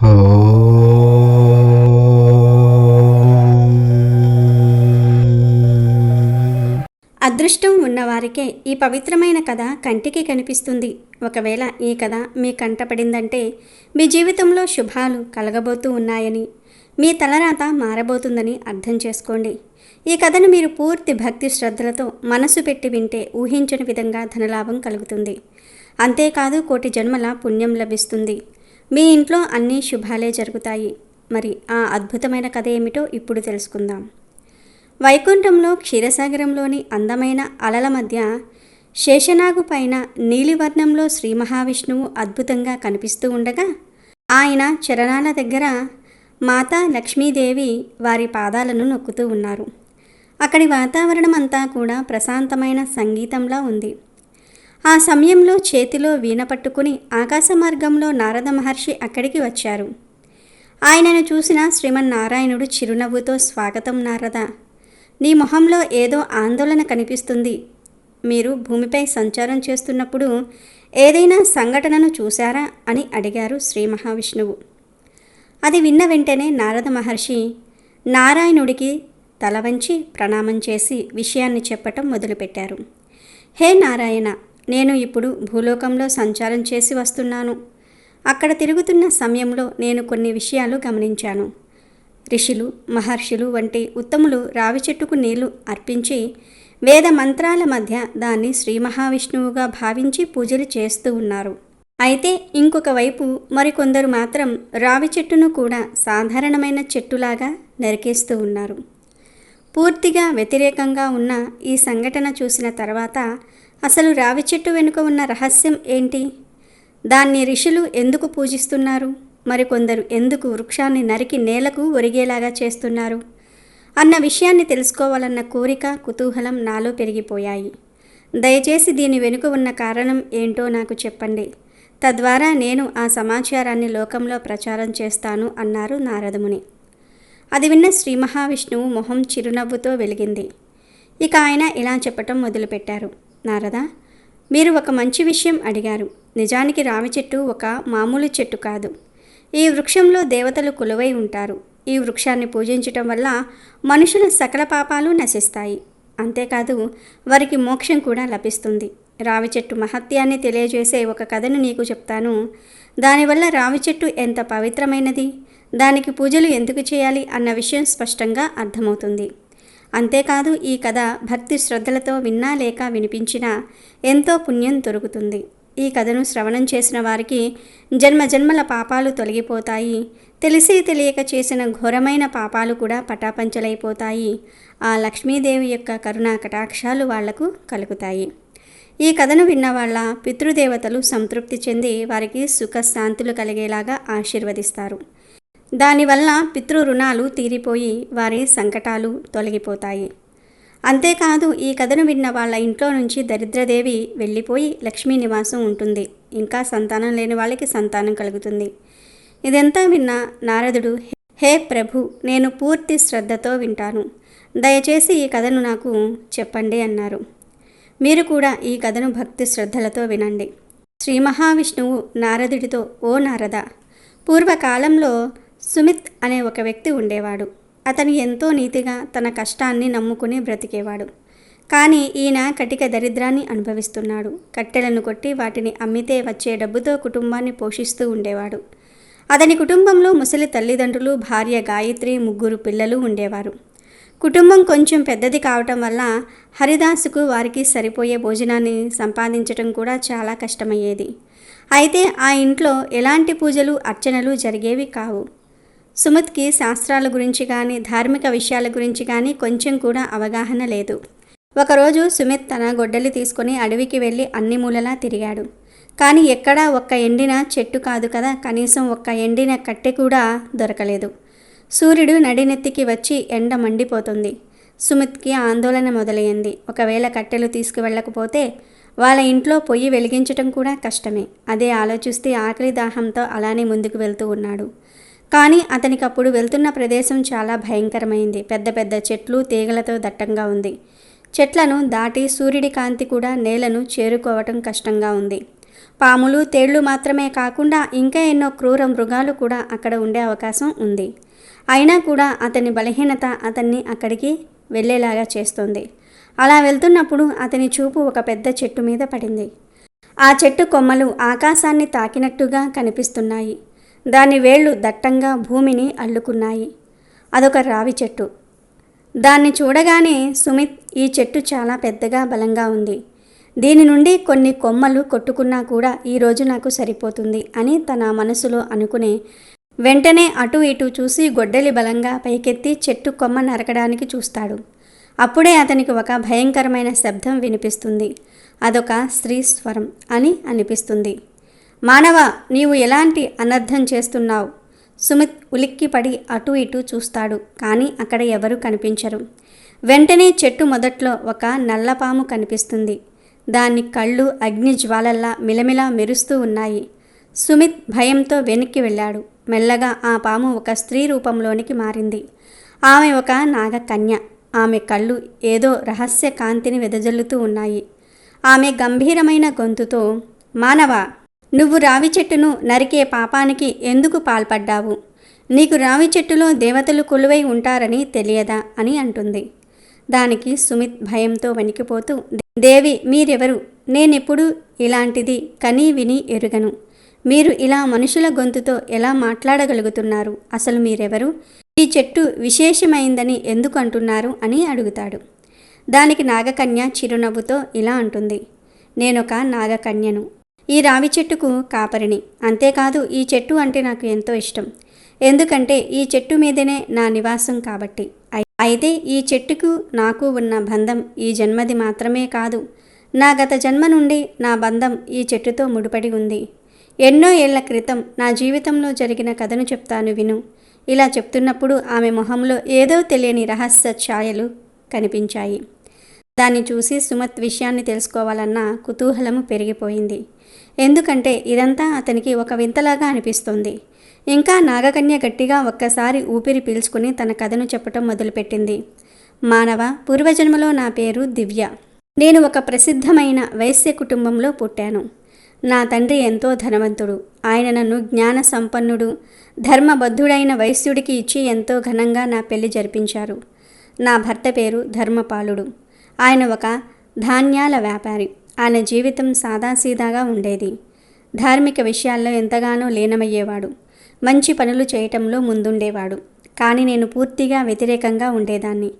అదృష్టం ఉన్నవారికే ఈ పవిత్రమైన కథ కంటికి కనిపిస్తుంది. ఒకవేళ ఈ కథ మీ కంటపడిందంటే మీ జీవితంలో శుభాలు కలగబోతూ ఉన్నాయని మీ తలరాత మారబోతుందని అర్థం చేసుకోండి. ఈ కథను మీరు పూర్తి భక్తి శ్రద్ధలతో మనసు పెట్టి వింటే ఊహించని విధంగా ధనలాభం కలుగుతుంది. అంతేకాదు కోటి జన్మల పుణ్యం లభిస్తుంది. మీ ఇంట్లో అన్ని శుభాలే జరుగుతాయి. మరి ఆ అద్భుతమైన కథ ఏమిటో ఇప్పుడు తెలుసుకుందాం. వైకుంఠంలో క్షీరసాగరంలోని అందమైన అలల మధ్య శేషనాగు పైన నీలివర్ణంలో శ్రీ మహావిష్ణువు అద్భుతంగా కనిపిస్తూ ఉండగా ఆయన చరణాల దగ్గర మాతా లక్ష్మీదేవి వారి పాదాలను నొక్కుతూ ఉన్నారు. అక్కడి వాతావరణం అంతా కూడా ప్రశాంతమైన సంగీతంలా ఉంది. ఆ సమయంలో చేతిలో వీణ పట్టుకుని ఆకాశ మార్గంలో నారద మహర్షి అక్కడికి వచ్చారు. ఆయనను చూసిన శ్రీమన్నారాయణుడు చిరునవ్వుతో స్వాగతం నారద! నీ మొహంలో ఏదో ఆందోళన కనిపిస్తుంది. మీరు భూమిపై సంచారం చేస్తున్నప్పుడు ఏదైనా సంఘటనను చూశారా? అని అడిగారు శ్రీ మహావిష్ణువు. అది విన్న వెంటనే నారద మహర్షి నారాయణుడికి తల వంచి ప్రణామం చేసి విషయాన్ని చెప్పటం మొదలుపెట్టారు. హే నారాయణ! నేను ఇప్పుడు భూలోకంలో సంచారం చేసి వస్తున్నాను. అక్కడ తిరుగుతున్న సమయంలో నేను కొన్ని విషయాలు గమనించాను. ఋషులు మహర్షులు వంటి ఉత్తములు రావి చెట్టుకు నీళ్ళు అర్పించి వేద మంత్రాల మధ్య దాన్ని శ్రీ మహావిష్ణువుగా భావించి పూజలు చేస్తూ ఉన్నారు. అయితే ఇంకొక వైపు మరికొందరు మాత్రం రావి చెట్టును కూడా సాధారణమైన చెట్టులాగా నరికేస్తూ ఉన్నారు. పూర్తిగా వ్యతిరేకంగా ఉన్న ఈ సంఘటన చూసిన తర్వాత అసలు రావి చెట్టు వెనుక ఉన్న రహస్యం ఏంటి? దాన్ని ఋషులు ఎందుకు పూజిస్తున్నారు? మరికొందరు ఎందుకు వృక్షాన్ని నరికి నేలకు ఒరిగేలాగా చేస్తున్నారు? అన్న విషయాన్ని తెలుసుకోవాలన్న కోరిక కుతూహలం నాలో పెరిగిపోయాయి. దయచేసి దీని వెనుక ఉన్న కారణం ఏంటో నాకు చెప్పండి. తద్వారా నేను ఆ సమాచారాన్ని లోకంలో ప్రచారం చేస్తాను అన్నారు నారదముని. అది విన్న శ్రీ మహావిష్ణువు మొహం చిరునవ్వుతో వెలిగింది. ఇక ఆయన ఇలా చెప్పటం మొదలుపెట్టారు. నారద! మీరు ఒక మంచి విషయం అడిగారు. నిజానికి రావి చెట్టు ఒక మామూలు చెట్టు కాదు. ఈ వృక్షంలో దేవతలు కొలువై ఉంటారు. ఈ వృక్షాన్ని పూజించటం వల్ల మనుషుల సకల పాపాలు నశిస్తాయి. అంతేకాదు వారికి మోక్షం కూడా లభిస్తుంది. రావి చెట్టు మహత్యాన్ని తెలియజేసే ఒక కథను నీకు చెప్తాను. దానివల్ల రావి చెట్టు ఎంత పవిత్రమైనది? దానికి పూజలు ఎందుకు చేయాలి? అన్న విషయం స్పష్టంగా అర్థమవుతుంది. అంతేకాదు ఈ కథ భక్తి శ్రద్ధలతో విన్నా లేక వినిపించినా ఎంతో పుణ్యం దొరుకుతుంది. ఈ కథను శ్రవణం చేసిన వారికి జన్మ జన్మల పాపాలు తొలగిపోతాయి. తెలిసి తెలియక చేసిన ఘోరమైన పాపాలు కూడా పటాపంచలైపోతాయి. ఆ లక్ష్మీదేవి యొక్క కరుణా కటాక్షాలు వాళ్ళకు కలుగుతాయి. ఈ కథను విన్న వాళ్ళ పితృదేవతలు సంతృప్తి చెంది వారికి సుఖశాంతులు కలిగేలాగా ఆశీర్వదిస్తారు. దానివల్ల పితృ రుణాలు తీరిపోయి వారి సంకటాలు తొలగిపోతాయి. అంతేకాదు ఈ కథను విన్న వాళ్ళ ఇంట్లో నుంచి దరిద్రదేవి వెళ్ళిపోయి లక్ష్మీ నివాసం ఉంటుంది. ఇంకా సంతానం లేని వాళ్ళకి సంతానం కలుగుతుంది. ఇదంతా విన్న నారదుడు హే ప్రభు నేను పూర్తి శ్రద్ధతో వింటాను. దయచేసి ఈ కథను నాకు చెప్పండి అన్నారు. మీరు కూడా ఈ కథను భక్తి శ్రద్ధలతో వినండి. శ్రీ మహావిష్ణువు నారదుడితో ఓ నారద పూర్వకాలంలో సుమిత్ అనే ఒక వ్యక్తి ఉండేవాడు. అతను ఎంతో నీతిగా తన కష్టాన్ని నమ్ముకుని బ్రతికేవాడు. కానీ ఈయన కటిక దరిద్రాన్ని అనుభవిస్తున్నాడు. కట్టెలను కొట్టి వాటిని అమ్మితే వచ్చే డబ్బుతో కుటుంబాన్ని పోషిస్తూ ఉండేవాడు. అతని కుటుంబంలో ముసలి తల్లిదండ్రులు భార్య గాయత్రి ముగ్గురు పిల్లలు ఉండేవారు. కుటుంబం కొంచెం పెద్దది కావటం వల్ల హరిదాసుకు వారికి సరిపోయే భోజనాన్ని సంపాదించడం కూడా చాలా కష్టమయ్యేది. అయితే ఆ ఇంట్లో ఎలాంటి పూజలు అర్చనలు జరిగేవి కావు. సుమత్కి శాస్త్రాల గురించి కానీ ధార్మిక విషయాల గురించి కానీ కొంచెం కూడా అవగాహన లేదు. ఒకరోజు సుమిత్ తన గొడ్డలి తీసుకుని అడవికి వెళ్ళి అన్ని మూలలా తిరిగాడు. కానీ ఎక్కడా ఒక్క ఎండిన చెట్టు కాదు కదా కనీసం ఒక్క ఎండిన కట్టె కూడా దొరకలేదు. సూర్యుడు నడినెత్తికి వచ్చి ఎండ మండిపోతుంది. సుమిత్కి ఆందోళన మొదలైంది. ఒకవేళ కట్టెలు తీసుకువెళ్ళకపోతే వాళ్ళ ఇంట్లో పొయ్యి వెలిగించటం కూడా కష్టమే. అదే ఆలోచిస్తే ఆకలి దాహంతో అలానే ముందుకు వెళ్తూ ఉన్నాడు. కానీ అతనికి అప్పుడు వెళ్తున్న ప్రదేశం చాలా భయంకరమైంది. పెద్ద పెద్ద చెట్లు తీగలతో దట్టంగా ఉంది. చెట్లను దాటి సూర్యుడి కాంతి కూడా నేలను చేరుకోవటం కష్టంగా ఉంది. పాములు తేళ్ళు మాత్రమే కాకుండా ఇంకా ఎన్నో క్రూర మృగాలు కూడా అక్కడ ఉండే అవకాశం ఉంది. అయినా కూడా అతని బలహీనత అతన్ని అక్కడికి వెళ్ళేలాగా చేస్తుంది. అలా వెళ్తున్నప్పుడు అతని చూపు ఒక పెద్ద చెట్టు మీద పడింది. ఆ చెట్టు కొమ్మలు ఆకాశాన్ని తాకినట్టుగా కనిపిస్తున్నాయి. దాని వేళ్ళు దట్టంగా భూమిని అల్లుకున్నాయి. అదొక రావి చెట్టు. దాన్ని చూడగానే సుమిత్ ఈ చెట్టు చాలా పెద్దగా బలంగా ఉంది. దీని నుండి కొన్ని కొమ్మలు కొట్టుకున్నా కూడా ఈరోజు నాకు సరిపోతుంది అని తన మనసులో అనుకునే వెంటనే అటు ఇటు చూసి గొడ్డలి బలంగా పైకెత్తి చెట్టు కొమ్మ నరకడానికి చూస్తాడు. అప్పుడే అతనికి ఒక భయంకరమైన శబ్దం వినిపిస్తుంది. అదొక స్త్రీ స్వరం అని అనిపిస్తుంది. మానవ నీవు ఎలాంటి అనర్థం చేస్తున్నావు? సుమిత్ ఉలిక్కిపడి అటు ఇటు చూస్తాడు కానీ అక్కడ ఎవరూ కనిపించరు. వెంటనే చెట్టు మొదట్లో ఒక నల్లపాము కనిపిస్తుంది. దాని కళ్ళు అగ్ని జ్వాలల్లా మిలమిలా మెరుస్తూ ఉన్నాయి. సుమిత్ భయంతో వెనక్కి వెళ్ళాడు. మెల్లగా ఆ పాము ఒక స్త్రీ రూపంలోనికి మారింది. ఆమె ఒక నాగకన్య. ఆమె కళ్ళు ఏదో రహస్య కాంతిని వెదజల్లుతూ ఉన్నాయి. ఆమె గంభీరమైన గొంతుతో మానవ నువ్వు రావి చెట్టును నరికే పాపానికి ఎందుకు పాల్పడ్డావు? నీకు రావి చెట్టులో దేవతలు కొలువై ఉంటారని తెలియదా? అని అంటుంది. దానికి సుమిత్ భయంతో వణికిపోతూ దేవి మీరెవరు? నేనెప్పుడు ఇలాంటిది కనీ విని ఎరుగను. మీరు ఇలా మనుషుల గొంతుతో ఎలా మాట్లాడగలుగుతున్నారు? అసలు మీరెవరు? ఈ చెట్టు విశేషమైందని ఎందుకు అంటున్నారు? అని అడుగుతాడు. దానికి నాగకన్య చిరునవ్వుతో ఇలా అంటుంది. నేనొక నాగకన్యను. ఈ రావి చెట్టుకు కాపరిని. అంతేకాదు ఈ చెట్టు అంటే నాకు ఎంతో ఇష్టం. ఎందుకంటే ఈ చెట్టు మీదనే నా నివాసం కాబట్టి. అయితే ఈ చెట్టుకు నాకు ఉన్న బంధం ఈ జన్మది మాత్రమే కాదు. నా గత జన్మ నుండి నా బంధం ఈ చెట్టుతో ముడిపడి ఉంది. ఎన్నో ఏళ్ళ క్రితం నా జీవితంలో జరిగిన కథను చెప్తాను విను. ఇలా చెప్తున్నప్పుడు ఆమె మొహంలో ఏదో తెలియని రహస్య ఛాయలు కనిపించాయి. దాన్ని చూసి సుమత్ విషయాన్ని తెలుసుకోవాలన్న కుతూహలము పెరిగిపోయింది. ఎందుకంటే ఇదంతా అతనికి ఒక వింతలాగా అనిపిస్తుంది. ఇంకా నాగకన్య గట్టిగా ఒక్కసారి ఊపిరి పీల్చుకుని తన కథను చెప్పటం మొదలుపెట్టింది. మానవ పూర్వజన్మలో నా పేరు దివ్య. నేను ఒక ప్రసిద్ధమైన వైశ్య కుటుంబంలో పుట్టాను. నా తండ్రి ఎంతో ధనవంతుడు. ఆయన నన్ను జ్ఞాన సంపన్నుడు ధర్మబద్ధుడైన వైశ్యుడికి ఇచ్చి ఎంతో ఘనంగా నా పెళ్ళి జరిపించారు. నా భర్త పేరు ధర్మపాలుడు. ఆయన ఒక ధాన్యాల వ్యాపారి. ఆయన జీవితం సాదాసీదాగా ఉండేది. ధార్మిక విషయాల్లో ఎంతగానో లీనమయ్యేవాడు. మంచి పనులు చేయటంలో ముందుండేవాడు. కానీ నేను పూర్తిగా వ్యతిరేకంగా ఉండేదాన్ని.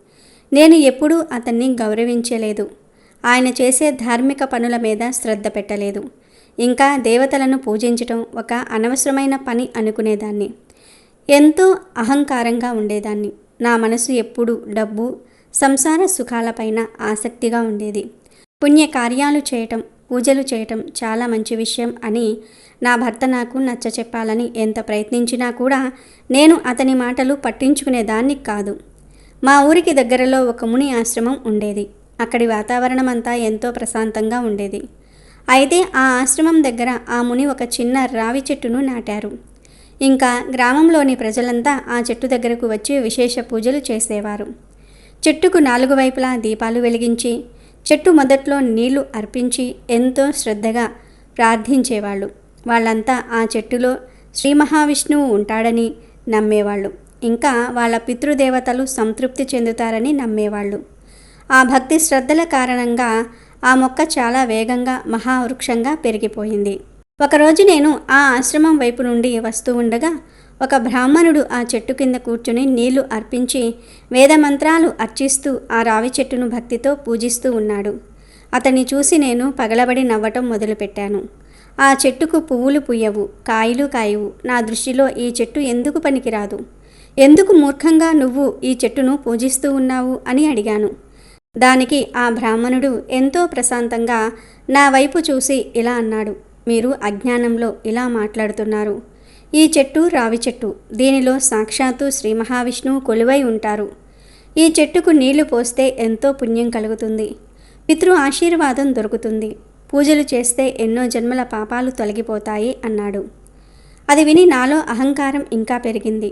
నేను ఎప్పుడూ అతన్ని గౌరవించలేదు. ఆయన చేసే ధార్మిక పనుల మీద శ్రద్ధ పెట్టలేదు. ఇంకా దేవతలను పూజించటం ఒక అనవసరమైన పని అనుకునేదాన్ని. ఎంతో అహంకారంగా ఉండేదాన్ని. నా మనసు ఎప్పుడూ డబ్బు సంసార సుఖాలపైన ఆసక్తిగా ఉండేది. పుణ్య కార్యాలు చేయటం పూజలు చేయటం చాలా మంచి విషయం అని నా భర్త నాకు నచ్చ చెప్పాలని ఎంత ప్రయత్నించినా కూడా నేను అతని మాటలు పట్టించుకునేదాన్ని కాదు. మా ఊరికి దగ్గరలో ఒక ముని ఆశ్రమం ఉండేది. అక్కడి వాతావరణం అంతా ఎంతో ప్రశాంతంగా ఉండేది. అయితే ఆ ఆశ్రమం దగ్గర ఆ ముని ఒక చిన్న రావి చెట్టును నాటారు. ఇంకా గ్రామంలోని ప్రజలంతా ఆ చెట్టు దగ్గరకు వచ్చి విశేష పూజలు చేసేవారు. చెట్టుకు నాలుగు వైపులా దీపాలు వెలిగించి చెట్టు మొదట్లో నీళ్ళు అర్పించి ఎంతో శ్రద్ధగా ప్రార్థించేవాళ్ళు. వాళ్ళంతా ఆ చెట్టులో శ్రీ మహావిష్ణువు ఉంటాడని నమ్మేవాళ్ళు. ఇంకా వాళ్ళ పితృదేవతలు సంతృప్తి చెందుతారని నమ్మేవాళ్ళు. ఆ భక్తి శ్రద్ధల కారణంగా ఆ మొక్క చాలా వేగంగా మహావృక్షంగా పెరిగిపోయింది. ఒకరోజు నేను ఆ ఆశ్రమం వైపు నుండి వస్తూ ఉండగా ఒక బ్రాహ్మణుడు ఆ చెట్టు కింద కూర్చుని నీళ్ళు అర్పించి వేదమంత్రాలు అర్చిస్తూ ఆ రావి చెట్టును భక్తితో పూజిస్తూ ఉన్నాడు. అతన్ని చూసి నేను పగలబడి నవ్వటం మొదలుపెట్టాను. ఆ చెట్టుకు పువ్వులు పుయ్యవు కాయలు కాయవు. నా దృష్టిలో ఈ చెట్టు ఎందుకు పనికిరాదు? ఎందుకు మూర్ఖంగా నువ్వు ఈ చెట్టును పూజిస్తూ ఉన్నావు అని అడిగాను. దానికి ఆ బ్రాహ్మణుడు ఎంతో ప్రశాంతంగా నా వైపు చూసి ఇలా అన్నాడు. మీరు అజ్ఞానంలో ఇలా మాట్లాడుతున్నారు. ఈ చెట్టు రావి చెట్టు. దీనిలో సాక్షాత్తు శ్రీ మహావిష్ణువు కొలువై ఉంటారు. ఈ చెట్టుకు నీళ్ళు పోస్తే ఎంతో పుణ్యం కలుగుతుంది. పితృ ఆశీర్వాదం దొరుకుతుంది. పూజలు చేస్తే ఎన్నో జన్మల పాపాలు తొలగిపోతాయి అన్నాడు. అది విని నాలో అహంకారం ఇంకా పెరిగింది.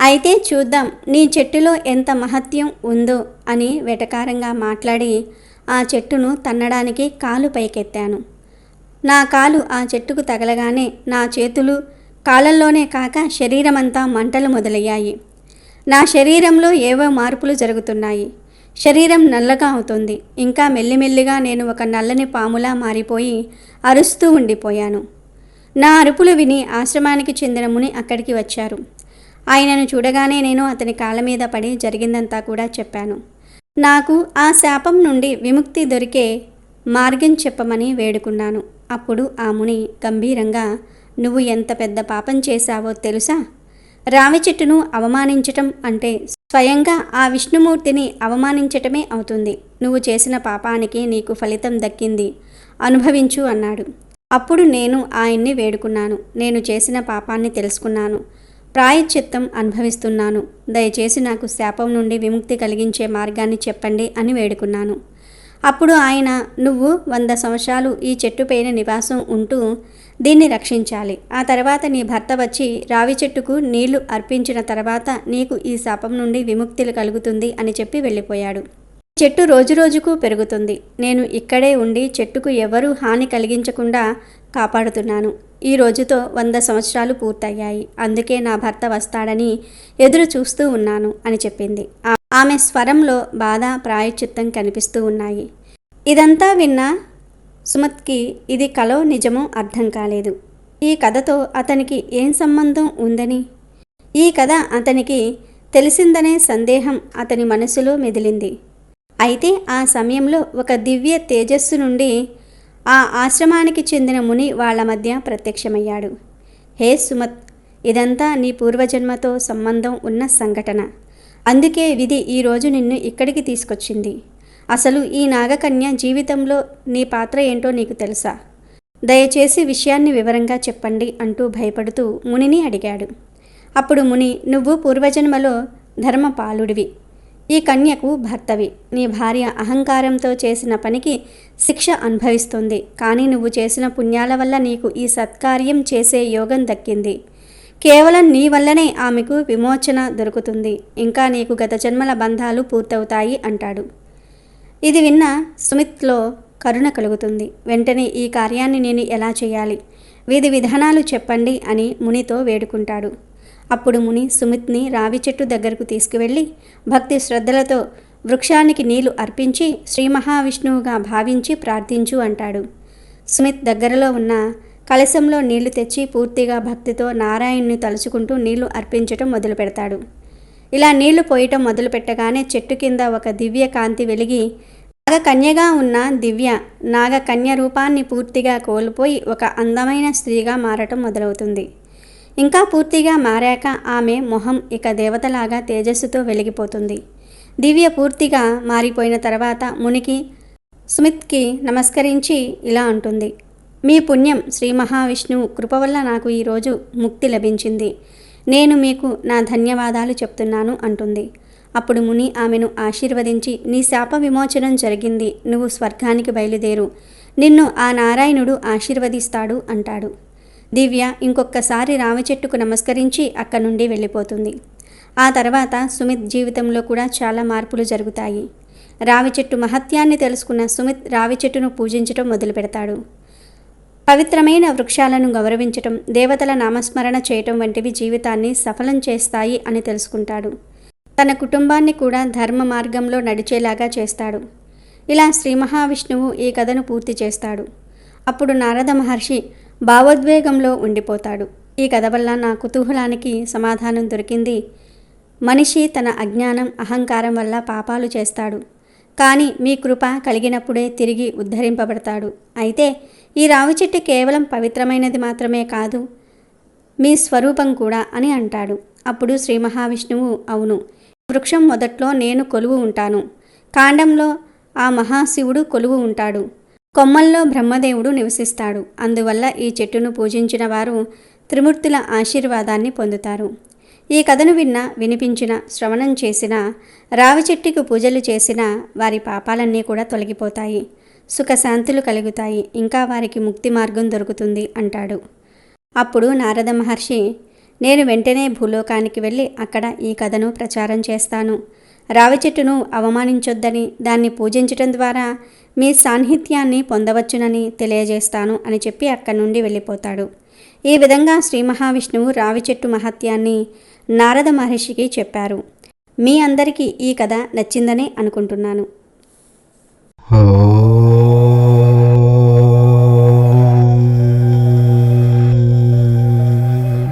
అయితే చూద్దాం నీ చెట్టులో ఎంత మహత్యం ఉందో అని వెటకారంగా మాట్లాడి ఆ చెట్టును తన్నడానికి కాలు పైకెత్తాను. నా కాలు ఆ చెట్టుకు తగలగానే నా చేతులు కాలంలోనే కాక శరీరమంతా మంటలు మొదలయ్యాయి. నా శరీరంలో ఏవో మార్పులు జరుగుతున్నాయి. శరీరం నల్లగా అవుతుంది. ఇంకా మెల్లిమెల్లిగా నేను ఒక నల్లని పాములా మారిపోయి అరుస్తూ ఉండిపోయాను. నా అరుపులు విని ఆశ్రమానికి చెందిన ముని అక్కడికి వచ్చారు. ఆయనను చూడగానే నేను అతని కాళ్ళ మీద పడి జరిగిందంతా కూడా చెప్పాను. నాకు ఆ శాపం నుండి విముక్తి దొరికే మార్గం చెప్పమని వేడుకున్నాను. అప్పుడు ఆ ముని గంభీరంగా నువ్వు ఎంత పెద్ద పాపం చేశావో తెలుసా? రావి చెట్టును అవమానించటం అంటే స్వయంగా ఆ విష్ణుమూర్తిని అవమానించటమే అవుతుంది. నువ్వు చేసిన పాపానికి నీకు ఫలితం దక్కింది. అనుభవించు అన్నాడు. అప్పుడు నేను ఆయన్ని వేడుకున్నాను. నేను చేసిన పాపాన్ని తెలుసుకున్నాను. ప్రాయశ్చిత్తం అనుభవిస్తున్నాను. దయచేసి నాకు శాపం నుండి విముక్తి కలిగించే మార్గాన్ని చెప్పండి అని వేడుకున్నాను. అప్పుడు ఆయన నువ్వు వంద సంవత్సరాలు ఈ చెట్టుపైన నివాసం ఉంటూ దీన్ని రక్షించాలి. ఆ తర్వాత నీ భర్త వచ్చి రావి చెట్టుకు నీళ్ళు అర్పించిన తర్వాత నీకు ఈ శాపం నుండి విముక్తి కలుగుతుంది అని చెప్పి వెళ్ళిపోయాడు. చెట్టు రోజురోజుకు పెరుగుతుంది. నేను ఇక్కడే ఉండి చెట్టుకు ఎవరూ హాని కలిగించకుండా కాపాడుతున్నాను. ఈ రోజుతో వంద సంవత్సరాలు పూర్తయ్యాయి. అందుకే నా భర్త వస్తాడని ఎదురు చూస్తూ ఉన్నాను అని చెప్పింది. ఆమె స్వరంలో బాధ ప్రాయశ్చిత్తం కనిపిస్తూ ఉన్నాయి. ఇదంతా విన్న సుమత్కి ఇది కలో నిజమో అర్థం కాలేదు. ఈ కథతో అతనికి ఏం సంబంధం ఉందని? ఈ కథ అతనికి తెలిసిందనే సందేహం అతని మనసులో మెదిలింది. అయితే ఆ సమయంలో ఒక దివ్య తేజస్సు నుండి ఆ ఆశ్రమానికి చెందిన ముని వాళ్ళ మధ్య ప్రత్యక్షమయ్యాడు. హే సుమత్! ఇదంతా నీ పూర్వజన్మతో సంబంధం ఉన్న సంఘటన. అందుకే విధి ఈరోజు నిన్ను ఇక్కడికి తీసుకొచ్చింది. అసలు ఈ నాగకన్య జీవితంలో నీ పాత్ర ఏంటో నీకు తెలుసా? దయచేసి విషయాన్ని వివరంగా చెప్పండి అంటూ భయపడుతూ మునిని అడిగాడు. అప్పుడు ముని నువ్వు పూర్వజన్మలో ధర్మపాలుడివి. ఈ కన్యకు భర్తవి. నీ భార్య అహంకారంతో చేసిన పనికి శిక్ష అనుభవిస్తుంది. కానీ నువ్వు చేసిన పుణ్యాల వల్ల నీకు ఈ సత్కార్యం చేసే యోగం దక్కింది. కేవలం నీ వల్లనే ఆమెకు విమోచన దొరుకుతుంది. ఇంకా నీకు గత జన్మల బంధాలు పూర్తవుతాయి అంటాడు. ఇది విన్న సుమిత్లో కరుణ కలుగుతుంది. వెంటనే ఈ కార్యాన్ని నేను ఎలా చేయాలి? విధి విధానాలు చెప్పండి అని మునితో వేడుకుంటాడు. అప్పుడు ముని సుమిత్ని రావి చెట్టు దగ్గరకు తీసుకువెళ్ళి భక్తి శ్రద్ధలతో వృక్షానికి నీళ్ళు అర్పించి శ్రీ మహావిష్ణువుగా భావించి ప్రార్థించు అంటాడు. సుమిత్ దగ్గరలో ఉన్న కలశంలో నీళ్ళు తెచ్చి పూర్తిగా భక్తితో నారాయణ్ణి తలుచుకుంటూ నీళ్ళు అర్పించటం మొదలు పెడతాడు. ఇలా నీళ్ళు పోయటం మొదలుపెట్టగానే చెట్టు కింద ఒక దివ్య కాంతి వెలిగి నాగకన్యగా ఉన్న దివ్య నాగకన్య రూపాన్ని పూర్తిగా కోల్పోయి ఒక అందమైన స్త్రీగా మారటం మొదలవుతుంది. ఇంకా పూర్తిగా మారాక ఆమె మొహం ఇక దేవతలాగా తేజస్సుతో వెలిగిపోతుంది. దివ్య పూర్తిగా మారిపోయిన తర్వాత మునికి సుమిత్కి నమస్కరించి ఇలా అంటుంది. మీ పుణ్యం శ్రీ మహావిష్ణువు కృప వల్ల నాకు ఈరోజు ముక్తి లభించింది. నేను మీకు నా ధన్యవాదాలు చెప్తున్నాను అంటుంది. అప్పుడు ముని ఆమెను ఆశీర్వదించి నీ శాప విమోచనం జరిగింది. నువ్వు స్వర్గానికి బయలుదేరు. నిన్ను ఆ నారాయణుడు ఆశీర్వదిస్తాడు అంటాడు. దివ్య ఇంకొకసారి రావి చెట్టుకు నమస్కరించి అక్కడి నుండి వెళ్ళిపోతుంది. ఆ తర్వాత సుమిత్ జీవితంలో కూడా చాలా మార్పులు జరుగుతాయి. రావి చెట్టు మహత్యాన్ని తెలుసుకున్న సుమిత్ రావి చెట్టును పూజించటం మొదలు పెడతాడు పవిత్రమైన వృక్షాలను గౌరవించటం దేవతల నామస్మరణ చేయటం వంటివి జీవితాన్ని సఫలం చేస్తాయి అని తెలుసుకుంటాడు. తన కుటుంబాన్ని కూడా ధర్మ మార్గంలో నడిచేలాగా చేస్తాడు. ఇలా శ్రీ మహావిష్ణువు ఈ కథను పూర్తి చేస్తాడు. అప్పుడు నారద మహర్షి భావోద్వేగంలో ఉండిపోతాడు. ఈ కథ వల్ల నా కుతూహలానికి సమాధానం దొరికింది. మనిషి తన అజ్ఞానం అహంకారం వల్ల పాపాలు చేస్తాడు. కానీ మీ కృప కలిగినప్పుడే తిరిగి ఉద్ధరింపబడతాడు. అయితే ఈ రావి చెట్టు కేవలం పవిత్రమైనది మాత్రమే కాదు మీ స్వరూపం కూడా అని అంటాడు. అప్పుడు శ్రీ మహావిష్ణువు అవును. వృక్షం మొదట్లో నేను కొలువు ఉంటాను. కాండంలో ఆ మహాశివుడు కొలువు ఉంటాడు. కొమ్మల్లో బ్రహ్మదేవుడు నివసిస్తాడు. అందువల్ల ఈ చెట్టును పూజించిన వారు త్రిమూర్తుల ఆశీర్వాదాన్ని పొందుతారు. ఈ కథను విన్న వినిపించిన శ్రవణం చేసిన రావి చెట్టుకు పూజలు చేసిన వారి పాపాలన్నీ కూడా తొలగిపోతాయి. సుఖశాంతులు కలుగుతాయి. ఇంకా వారికి ముక్తి మార్గం దొరుకుతుంది అంటాడు. అప్పుడు నారద మహర్షి నేను వెంటనే భూలోకానికి వెళ్ళి అక్కడ ఈ కథను ప్రచారం చేస్తాను. రావి చెట్టును అవమానించొద్దని దాన్ని పూజించటం ద్వారా మీ సాన్నిహిత్యాన్ని పొందవచ్చునని తెలియజేస్తాను అని చెప్పి అక్కడి నుండి వెళ్ళిపోతాడు. ఈ విధంగా శ్రీ మహావిష్ణువు రావి చెట్టు మహత్యాన్ని నారద మహర్షికి చెప్పారు. మీ అందరికీ ఈ కథ నచ్చిందనే అనుకుంటున్నాను.